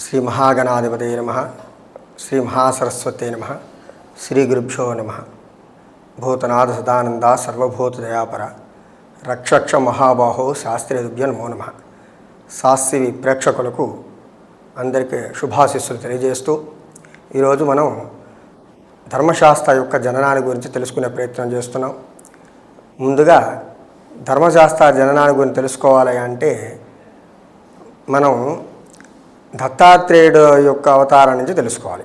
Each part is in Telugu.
శ్రీ మహాగణాధిపతే నమ. శ్రీ మహాసరస్వతే నమ. శ్రీ గురుభ్యో నమ. భూతనాథ సదానంద సర్వభూత దయాపర రక్షక్ష మహాబాహో శాస్త్రీయభ్య నమో నమ. శాస్త్రి ప్రేక్షకులకు అందరికీ శుభాశిస్సులు తెలియజేస్తూ ఈరోజు మనం ధర్మశాస్త్ర యొక్క జననాన్ని గురించి తెలుసుకునే ప్రయత్నం చేస్తున్నాం. ముందుగా ధర్మశాస్త్ర జననాన్ని గురించి తెలుసుకోవాలి అంటే మనం దత్తాత్రేయుడు యొక్క అవతారం నుంచి తెలుసుకోవాలి.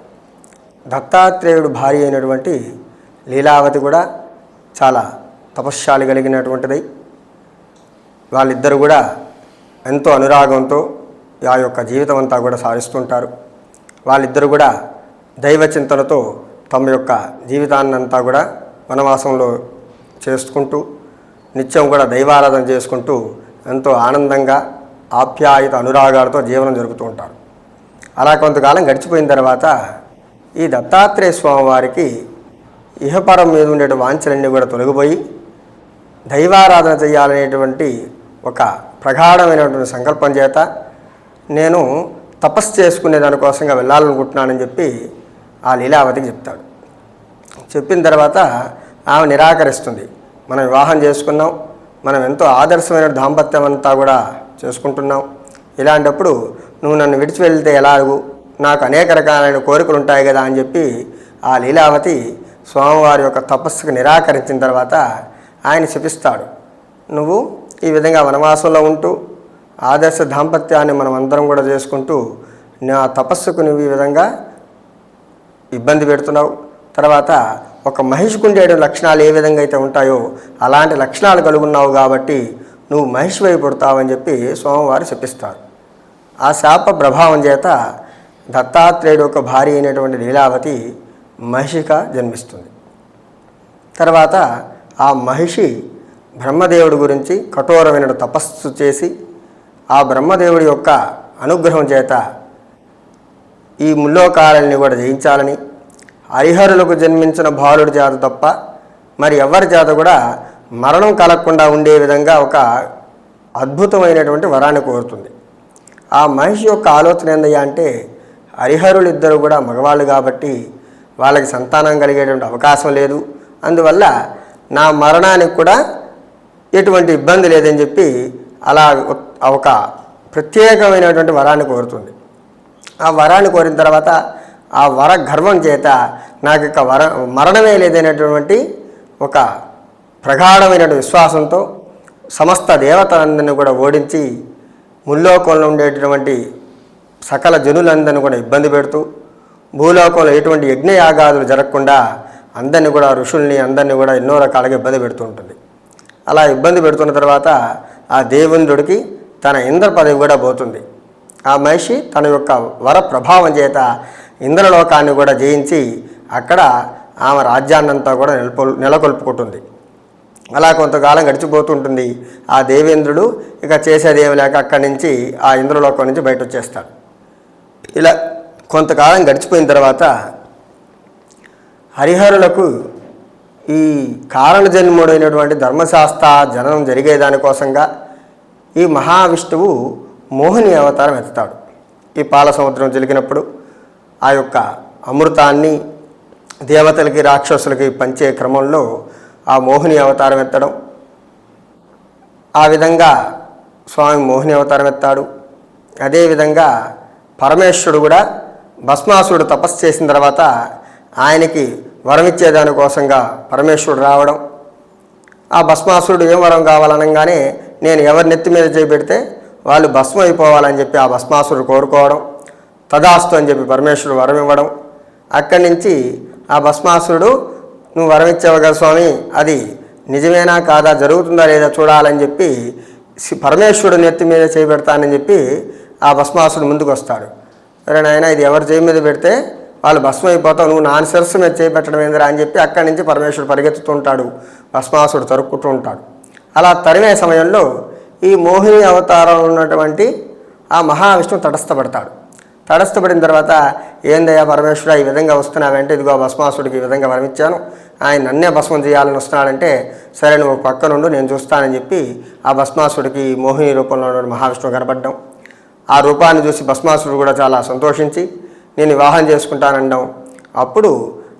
దత్తాత్రేయుడు భార్య అయినటువంటి లీలావతి కూడా చాలా తపశ్శాలి కలిగినటువంటిది. వాళ్ళిద్దరు కూడా ఎంతో అనురాగంతో ఆ యొక్క జీవితం అంతా కూడా సాగిస్తుంటారు. వాళ్ళిద్దరు కూడా దైవ చింతనతో తమ యొక్క జీవితాన్నంతా కూడా వనవాసంలో చేసుకుంటూ నిత్యం కూడా దైవారాధన చేసుకుంటూ ఎంతో ఆనందంగా ఆప్యాయత అనురాగాలతో జీవనం జరుపుతూ ఉంటారు. అలా కొంతకాలం గడిచిపోయిన తర్వాత ఈ దత్తాత్రేయ స్వామి వారికి ఇహపరం మీద ఉండే వాంఛలన్నీ కూడా తొలగిపోయి దైవారాధన చేయాలనేటువంటి ఒక ప్రగాఢమైనటువంటి సంకల్పం చేత నేను తపస్సు చేసుకునే దానికోసంగా వెళ్ళాలనుకుంటున్నానని చెప్పి ఆ లీలావతికి చెప్తాడు. చెప్పిన తర్వాత ఆమె నిరాకరిస్తుంది. మనం వివాహం చేసుకున్నాం. మనం ఎంతో ఆదర్శమైన దాంపత్యం అంతా కూడా చేసుకుంటున్నాం. ఇలాంటప్పుడు నువ్వు నన్ను విడిచి వెళ్తే ఎలాగు? నాకు అనేక రకాలైన కోరికలు ఉంటాయి కదా అని చెప్పి ఆ లీలావతి స్వామివారి యొక్క తపస్సుకు నిరాకరించిన తర్వాత ఆయన శపిస్తాడు. నువ్వు ఈ విధంగా వనవాసంలో ఉంటూ ఆదర్శ దాంపత్యాన్ని మనం అందరం కూడా చేసుకుంటూ నా తపస్సుకు నువ్వు ఈ విధంగా ఇబ్బంది పెడుతున్నావు. తర్వాత ఒక మహిషికుండేడు లక్షణాలు ఏ విధంగా అయితే ఉంటాయో అలాంటి లక్షణాలు కలుగున్నావు కాబట్టి నువ్వు మహిషి వైపు పుడతావని చెప్పి స్వామివారు చెప్పిస్తారు ఆ శాప ప్రభావం చేత దత్తాత్రేయుడు యొక్క భార్య అయినటువంటి లీలావతి మహిషిగా జన్మిస్తుంది. తర్వాత ఆ మహిషి బ్రహ్మదేవుడి గురించి కఠోరమైన తపస్సు చేసి ఆ బ్రహ్మదేవుడి యొక్క అనుగ్రహం చేత ఈ ముల్లోకాలని కూడా జయించాలని హరిహరులకు జన్మించిన బాలుడి జాత తప్ప మరి ఎవరి జాత కూడా మరణం కలగకుండా ఉండే విధంగా ఒక అద్భుతమైనటువంటి వరాన్ని కోరుతుంది. ఆ మనిషి యొక్క ఆలోచన ఏందయ్యా అంటే హరిహరులు ఇద్దరు కూడా మగవాళ్ళు కాబట్టి వాళ్ళకి సంతానం కలిగేటువంటి అవకాశం లేదు. అందువల్ల నా మరణానికి కూడా ఎటువంటి ఇబ్బంది లేదని చెప్పి అలా ఒక ప్రత్యేకమైనటువంటి వరాన్ని కోరుతుంది. ఆ వరాన్ని కోరిన తర్వాత ఆ వర గర్వం చేత నాకు ఇక వర మరణమే లేదనేటువంటి ఒక ప్రగాఢమైనటువంటి విశ్వాసంతో సమస్త దేవతలందరినీ కూడా ఓడించి ముల్లోకంలో ఉండేటటువంటి సకల జనులందరినీ కూడా ఇబ్బంది పెడుతూ భూలోకంలో ఎటువంటి యజ్ఞయాగాదులు జరగకుండా అందరినీ కూడా ఋషుల్ని అందరినీ కూడా ఎన్నో రకాలుగా ఇబ్బంది పెడుతూ ఉంటుంది. అలా ఇబ్బంది పెడుతున్న తర్వాత ఆ దేవేంద్రుడికి తన ఇంద్ర పదవి కూడా పోతుంది. ఆ మనిషి తన యొక్క వర ప్రభావం చేత ఇంద్రలోకాన్ని కూడా జయించి అక్కడ ఆమె రాజ్యాన్నంతా కూడా నెలకొల్పుకుంటుంది. అలా కొంతకాలం గడిచిపోతుంటుంది. ఆ దేవేంద్రుడు ఇక చేసేదేమి లేక అక్కడి నుంచి ఆ ఇంద్రలోకం నుంచి బయట వచ్చేస్తాడు ఇలా కొంతకాలం గడిచిపోయిన తర్వాత హరిహరులకు ఈ కారణ జన్ముడైనటువంటి ధర్మశాస్త్ర జననం జరిగేదానికోసంగా ఈ మహావిష్ణువు మోహిని అవతారం ఎత్తుతాడు. ఈ పాల సముద్రం జరిగినప్పుడు ఆ యొక్క అమృతాన్ని దేవతలకి రాక్షసులకి పంచే క్రమంలో ఆ మోహిని అవతారం ఎత్తడం. ఆ విధంగా స్వామి మోహిని అవతారం ఎత్తాడు. అదేవిధంగా పరమేశ్వరుడు కూడా భస్మాసుడు తపస్సు చేసిన తర్వాత ఆయనకి వరం ఇచ్చేదానికోసంగా పరమేశ్వరుడు రావడం. ఆ భస్మాసురుడు ఏం వరం కావాలనగానే నేను ఎవరి నెత్తి మీద చేపెడితే వాళ్ళు భస్మం అయిపోవాలని చెప్పి ఆ భస్మాసురుడు కోరుకోవడం. తదాస్తు అని చెప్పి పరమేశ్వరుడు వరం ఇవ్వడం. అక్కడి నుంచి ఆ భస్మాసురుడు నువ్వు వరం ఇచ్చావు కదా స్వామి? అది నిజమేనా కాదా? జరుగుతుందా లేదా చూడాలని చెప్పి పరమేశ్వరుడు నెత్తి మీద చేయబెడతానని చెప్పి ఆ భస్మాసుడు ముందుకు వస్తాడు అరే నాయన ఇది ఎవరి చేయి మీద పెడితే వాళ్ళు భస్మం అయిపోతావు నువ్వు నాన్న శిరస్సు మీద చేపెట్టడం ఏందిరా? అని చెప్పి అక్కడి నుంచి పరమేశ్వరుడు పరిగెత్తుతుంటాడు. భస్మాసుడు తరుక్కుంటూ ఉంటాడు. అలా తరిమే సమయంలో ఈ మోహిని అవతారం ఉన్నటువంటి ఆ మహావిష్ణువు తటస్థపడతాడు. తటస్థపడిన తర్వాత ఏందయ్యా పరమేశ్వర ఈ విధంగా వస్తున్నావంటే ఇదిగో భస్మాసుడికి ఈ విధంగా వరమిచ్చాను. ఆయన నన్నే భస్మం చేయాలని వస్తున్నాడంటే సరే నువ్వు పక్కనుండు నేను చూస్తానని చెప్పి ఆ భస్మాసుడికి మోహిని రూపంలో ఉన్న మహావిష్ణువు కనపడ్డం. ఆ రూపాన్ని చూసి భస్మాసుడు కూడా చాలా సంతోషించి నేను వివాహం చేసుకుంటానడం అప్పుడు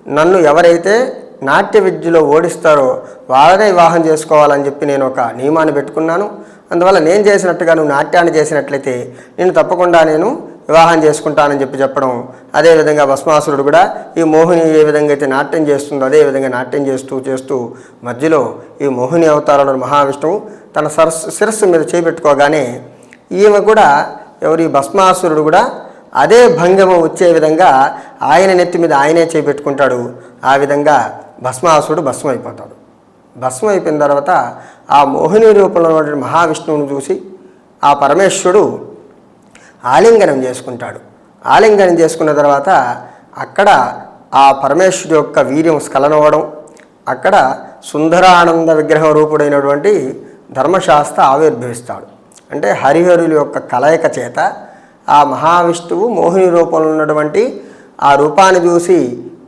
నన్ను ఎవరైతే నాట్య విద్యలో ఓడిస్తారో వాళ్ళనే వివాహం చేసుకోవాలని చెప్పి నేను ఒక నియమాన్ని పెట్టుకున్నాను. అందువల్ల నేను చేసినట్టుగా నువ్వు నాట్యాన్ని చేసినట్లయితే నేను తప్పకుండా నేను వివాహం చేసుకుంటానని చెప్పి చెప్పడం అదేవిధంగా భస్మాసురుడు కూడా ఈ మోహిని ఏ విధంగా అయితే నాట్యం చేస్తుందో అదే విధంగా నాట్యం చేస్తూ చేస్తూ మధ్యలో ఈ మోహిని అవతారంలో మహావిష్ణువు తన సరస్ శిరస్సు మీద చేపెట్టుకోగానే ఈమె కూడా ఎవరి భస్మాసురుడు కూడా అదే భంగమ వచ్చే విధంగా ఆయన నెత్తి మీద ఆయనే చేపెట్టుకుంటాడు. ఆ విధంగా భస్మాసురుడు భస్మం అయిపోతాడు భస్మం అయిపోయిన తర్వాత ఆ మోహిని రూపంలో ఉన్నటువంటి మహావిష్ణువును చూసి ఆ పరమేశ్వరుడు ఆలింగనం చేసుకుంటాడు. ఆలింగనం చేసుకున్న తర్వాత అక్కడ ఆ పరమేశ్వరుడు యొక్క వీర్యం స్ఖలనవ్వడం అక్కడ సుందరానంద విగ్రహం రూపుడైనటువంటి ధర్మశాస్త్ర ఆవిర్భవిస్తాడు. అంటే హరిహరుల యొక్క కలయిక చేత ఆ మహావిష్ణువు మోహిని రూపంలో ఉన్నటువంటి ఆ రూపాన్ని చూసి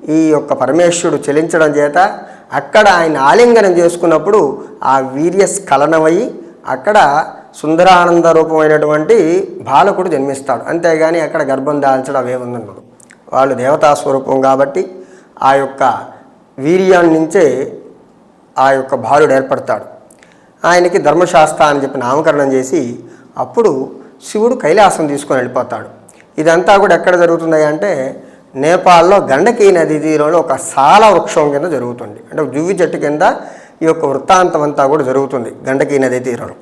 ఈ యొక్క పరమేశ్వరుడు చెలించడం చేత అక్కడ ఆయన ఆలింగనం చేసుకున్నప్పుడు ఆ వీర్య స్ఖలనమై అక్కడ సుందరానంద రూపమైనటువంటి బాలకుడు జన్మిస్తాడు. అంతేగాని అక్కడ గర్భం దాల్చడం అవే అవేముందన్నదు వాళ్ళు దేవతా స్వరూపం కాబట్టి ఆ యొక్క వీర్యాన్ని నుంచే ఆ యొక్క బాలుడు ఏర్పడతాడు. ఆయనకి ధర్మశాస్త్ర అని చెప్పి నామకరణం చేసి అప్పుడు శివుడు కైలాసం తీసుకొని వెళ్ళిపోతాడు. ఇదంతా కూడా ఎక్కడ జరుగుతుంది అంటే నేపాల్లో గండకీ నది తీరంలో ఒక సాల వృక్షం కింద జరుగుతుంది. అంటే జువ్వి చెట్టు కింద ఈ యొక్క వృత్తాంతం అంతా కూడా జరుగుతుంది గండకీ నది తీరంలో.